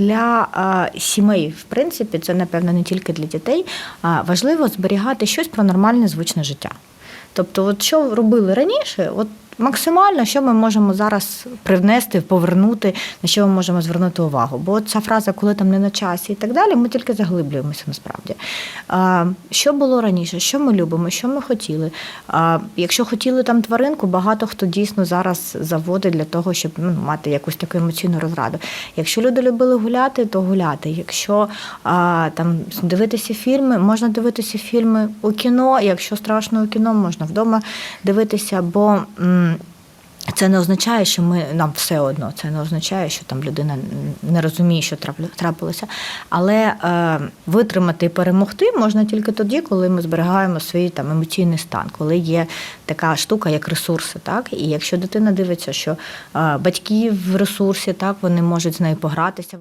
для е, сімей, в принципі, це напевно не тільки для дітей. Важливо зберігати щось про нормальне звичне життя. Тобто, от що робили раніше, от максимально, що ми можемо зараз привнести, повернути, на що ми можемо звернути увагу. Бо ця фраза, коли там не на часі і так далі, ми тільки заглиблюємося насправді. Що було раніше, що ми любимо, що ми хотіли. Якщо хотіли там тваринку, багато хто дійсно зараз заводить для того, щоб ну, мати якусь таку емоційну розраду. Якщо люди любили гуляти, то гуляти. Якщо там дивитися фільми, можна дивитися фільми у кіно. Якщо страшно у кіно, можна вдома дивитися, бо. Це не означає, що ми нам все одно. Це не означає, що там людина не розуміє, що трапилося. Але е, витримати і перемогти можна тільки тоді, коли ми зберігаємо свій там емоційний стан, коли є така штука, як ресурси. Так і якщо дитина дивиться, що е, батьки в ресурсі, так вони можуть з нею погратися.